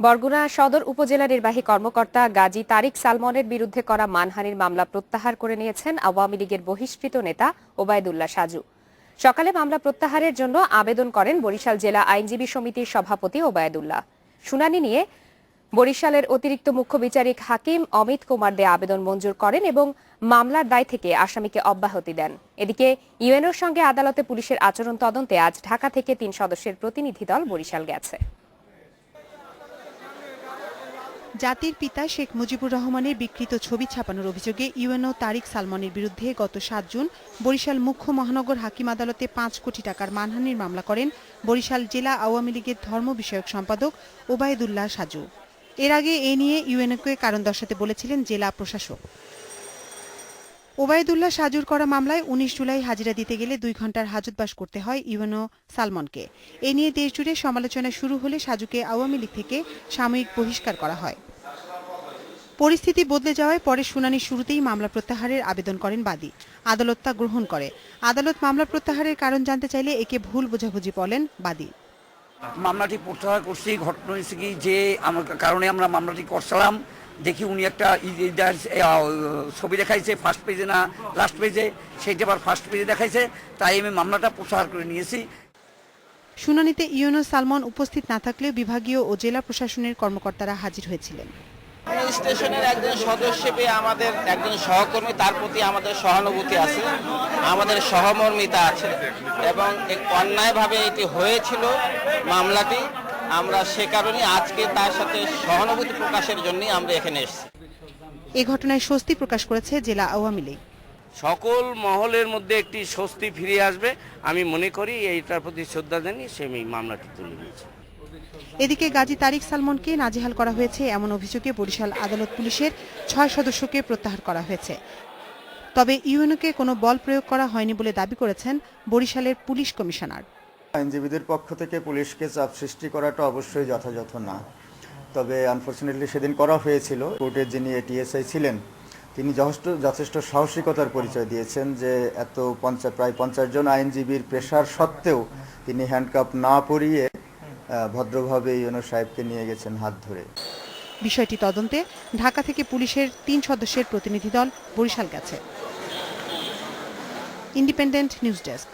বরগুনা সদর উপজেলা নির্বাহী কর্মকর্তা গাজী তারিক সালমনের বিরুদ্ধে করা মানহানির মামলা প্রত্যাহার করে নিয়েছেন আওয়ামী লীগের বহিষ্কৃত নেতা ওবায়দুল্লাহ সাজু। সকালে মামলা প্রত্যাহারের জন্য আবেদন করেন বরিশাল জেলা আইনজীবী সমিতির সভাপতি ওবায়দুল্লাহ। শুনানি নিয়ে বরিশালের অতিরিক্ত মুখ্য বিচারিক হাকিম অমিত কুমার দে আবেদন মঞ্জুর করেন এবং মামলার দায় থেকে আসামিকে অব্যাহতি দেন। এদিকে ইউএনওর সঙ্গে আদালতে পুলিশের আচরণ তদন্তে আজ ঢাকা থেকে তিন সদস্যের প্রতিনিধি দল বরিশাল গেছে। জাতির পিতা শেখ মুজিবুর রহমানের বিকৃত ছবি ছাপানোর অভিযোগে ইউএনও তারিক সালমানের বিরুদ্ধে গত সাত জুন বরিশাল মুখ্য মহানগর হাকিম আদালতে পাঁচ কোটি টাকার মানহানির মামলা করেন বরিশাল জেলা আওয়ামী লীগের ধর্ম বিষয়ক সম্পাদক ওবায়দুল্লাহ সাজু। এর আগে এ নিয়ে ইউএনওকে কারণ দর্শাতে বলেছিলেন জেলা প্রশাসক। ওবায়দুল্লাহ সাজুর করা মামলায় উনিশ জুলাই হাজিরা দিতে গেলে দুই ঘণ্টার হাজতবাস করতে হয় ইউএনও সালমনকে। এ নিয়ে দেশজুড়ে সমালোচনা শুরু হলে সাজুকে আওয়ামী লীগ থেকে সাময়িক বহিষ্কার করা হয়। পরিস্থিতি বদলে যাওয়ায় পরে শুনানির শুরুতেই মামলা প্রত্যাহারের আবেদন করেন বাদী। আদালত তা গ্রহণ করে। আদালত মামলা প্রত্যাহারের কারণ জানতে চাইলে একে ভুল বোঝাবুঝি বলেন বাদী। মামলাটি প্রত্যাহার করছি, ঘটনা হয়েছে কি যে কারণে আমরা মামলাটি করছিলাম। দেখি উনি একটা ছবি দেখাইছে ফার্স্ট পেজে না লাস্ট পেজে সেইটা আবার ফার্স্ট পেজে দেখাইছে তাই আমি মামলাটা প্রসার করে নিয়েছি। শুনানিতে ইউনো সালমন উপস্থিত না থাকলেও বিভাগীয় ও জেলা প্রশাসনের কর্মকর্তারা হাজির হয়েছিলেন। স্টেশনের একজন সদস্য পেয়ে আমাদের একজন সহকর্মী তার প্রতি আমাদের সহানুভূতি আছে আমাদের সহমর্মিতা আছে এবং এক অন্যায়ভাবে এটি হয়েছিল মামলাটি। আমরা সে কারণে আজকে তার সাথে সহানুভূতি প্রকাশের জন্যই আমরা এখানে এসেছি। এ ঘটনায় স্বস্তি প্রকাশ করেছে জেলা আওয়ামী লীগ। সকল মহলের মধ্যে একটি স্বস্তি ফিরে আসবে আমি মনে করি এইটার প্রতি শ্রদ্ধা জানিয়ে সে এই মামলাটি তুলে নিয়েছে। এদিকে গাজী তারিক সালমনকে নাজেহাল করা হয়েছে এমন অভিযোগে বরিশাল আদালত পুলিশের ছয় সদস্যকে প্রত্যাহার করা হয়েছে। তবে ইউএনওকে কোনো বল প্রয়োগ করা হয়নি বলে দাবি করেছেন বরিশালের পুলিশ কমিশনার। আইনজীবীদের পক্ষ থেকে পুলিশকে চাপ সৃষ্টি করাটা অবশ্যই যথাযথ না। তবে আনফর্চুনেটলি সেদিন করা হয়েছিল। কোর্টের যিনি এটিএসআই ছিলেন, তিনি যথেষ্ট যথেষ্ট সাহসিকতার পরিচয় দিয়েছেন যে এত পঞ্চাশ প্রায় পঞ্চাশ জন আইনজীবীর প্রেশার সত্ত্বেও তিনি হ্যান্ডকাপ না পরিয়ে ভদ্রভাবে ইউনো সাহেবকে নিয়ে গেছেন হাত ধরে। বিষয়টি তদন্তে ঢাকা থেকে পুলিশের তিন সদস্যের প্রতিনিধি দল বরিশাল গেছে। Independent news desk